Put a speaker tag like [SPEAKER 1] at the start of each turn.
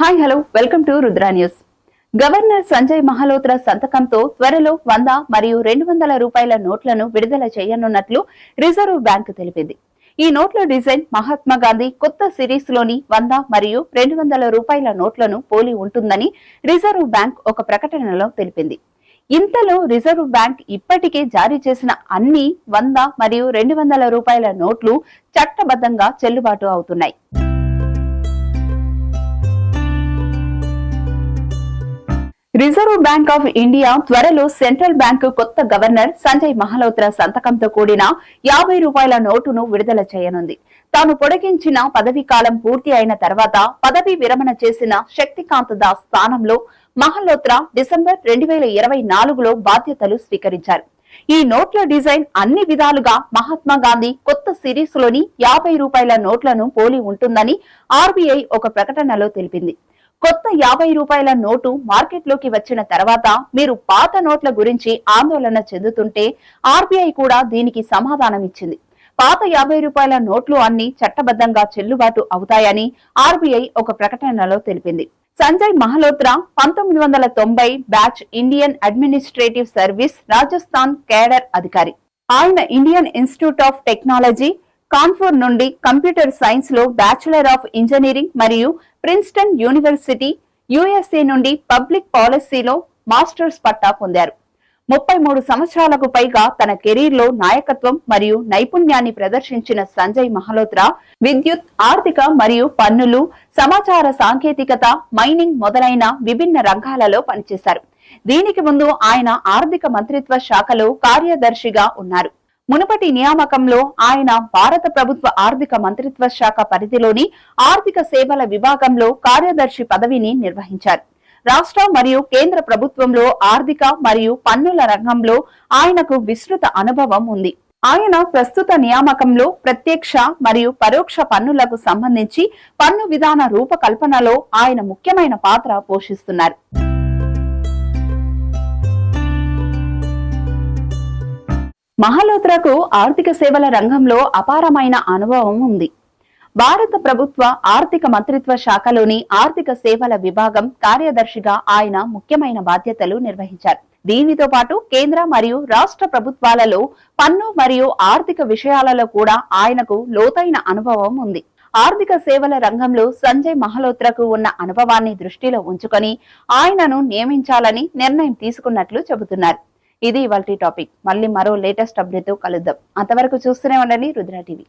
[SPEAKER 1] Hi hello. Welcome to Rudra news. Governor Sanjay Malhotra సంతకంతో త్వరలో వంద మరియు రెండు వందల రూపాయల నోట్లను విడుదల చేయనున్నట్లు రిజర్వ్ బ్యాంక్ తెలిపింది. ఈ నోట్ల డిజైన్ మహాత్మా గాంధీ కొత్త సిరీస్లోని వంద మరియు రెండు వందల రూపాయల నోట్లను పోలి ఉంటుందని రిజర్వ్ బ్యాంక్ ఒక ప్రకటనలో తెలిపింది. ఇంతలో రిజర్వ్ బ్యాంక్ ఇప్పటికే జారీ చేసిన అన్ని వంద మరియు రెండు వందల రూపాయల నోట్లు చట్టబద్ధంగా చెల్లుబాటు అవుతున్నాయి. రిజర్వ్ బ్యాంక్ ఆఫ్ ఇండియా త్వరలో సెంట్రల్ బ్యాంకు కొత్త గవర్నర్ సంజయ్ మహలోత్రా సంతకంతో కూడిన యాభై రూపాయల నోటును విడుదల చేయనుంది. తాను పొడిగించిన పదవీ కాలం పూర్తి అయిన తర్వాత పదవీ విరమణ చేసిన శక్తికాంత్ దాస్ స్థానంలో మహలోత్రా డిసెంబర్ రెండు వేల ఇరవై నాలుగులో బాధ్యతలు స్వీకరించారు. ఈ నోట్ల డిజైన్ అన్ని విధాలుగా మహాత్మా గాంధీ కొత్త సిరీస్లోని యాభై రూపాయల నోట్లను పోలి ఉంటుందని ఆర్బీఐ ఒక ప్రకటనలో తెలిపింది. కొత్త యాభై రూపాయల నోటు మార్కెట్లోకి వచ్చిన తర్వాత మీరు పాత నోట్ల గురించి ఆందోళన చెందుతుంటే ఆర్బీఐ కూడా దీనికి సమాధానం ఇచ్చింది. పాత యాభై రూపాయల నోట్లు అన్ని చట్టబద్ధంగా చెల్లుబాటు అవుతాయని ఆర్బీఐ ఒక ప్రకటనలో తెలిపింది. సంజయ్ మహలోత్రా పంతొమ్మిది వందల తొంభై batch Indian Administrative Service Rajasthan cadre అధికారి. ఆయన Indian Institute of Technology Kanpur నుండి కంప్యూటర్ సైన్స్లో బ్యాచులర్ ఆఫ్ ఇంజనీరింగ్ మరియు ప్రిన్స్టన్ యూనివర్సిటీ యుఎస్ఏ నుండి పబ్లిక్ పాలసీలో మాస్టర్స్ పట్టా పొందారు. ముప్పై మూడు సంవత్సరాలకు పైగా తన కెరీర్లో నాయకత్వం మరియు నైపుణ్యాన్ని ప్రదర్శించిన సంజయ్ మహలోత్రా విద్యుత్ ఆర్థిక మరియు పన్నులు సమాచార సాంకేతికత మైనింగ్ మొదలైన విభిన్న రంగాలలో పనిచేశారు. దీనికి ముందు ఆయన ఆర్థిక మంత్రిత్వ శాఖలో కార్యదర్శిగా ఉన్నారు. మునుపటి నియామకంలో ఆయన భారత ప్రభుత్వ ఆర్థిక మంత్రిత్వ శాఖ పరిధిలోని ఆర్థిక సేవల విభాగంలో కార్యదర్శి పదవిని నిర్వహించారు. రాష్ట్ర మరియు కేంద్ర ప్రభుత్వంలో ఆర్థిక మరియు పన్నుల రంగంలో ఆయనకు విస్తృత అనుభవం ఉంది. ఆయన ప్రస్తుత నియామకంలో ప్రత్యక్ష మరియు పరోక్ష పన్నులకు సంబంధించి పన్ను విధాన రూపకల్పనలో ఆయన ముఖ్యమైన పాత్ర పోషిస్తున్నారు. మహలోత్రకు ఆర్థిక సేవల రంగంలో అపారమైన అనుభవం ఉంది. భారత ప్రభుత్వ ఆర్థిక మంత్రిత్వ శాఖలోని ఆర్థిక సేవల విభాగం కార్యదర్శిగా ఆయన ముఖ్యమైన బాధ్యతలు నిర్వహించారు. దీనితో పాటు కేంద్ర మరియు రాష్ట్ర ప్రభుత్వాలలో పన్ను మరియు ఆర్థిక విషయాలలో కూడా ఆయనకు లోతైన అనుభవం ఉంది. ఆర్థిక సేవల రంగంలో సంజయ్ మహలోత్రకు ఉన్న అనుభవాన్ని దృష్టిలో ఉంచుకొని ఆయనను నియమించాలని నిర్ణయం తీసుకున్నట్లు చెబుతున్నారు. ఇది ఇవాళ టాపిక్. మళ్ళీ మరో లేటెస్ట్ అప్డేట్తో కలుద్దాం. అంతవరకు చూస్తూనే ఉండండి రుద్ర టీవీ.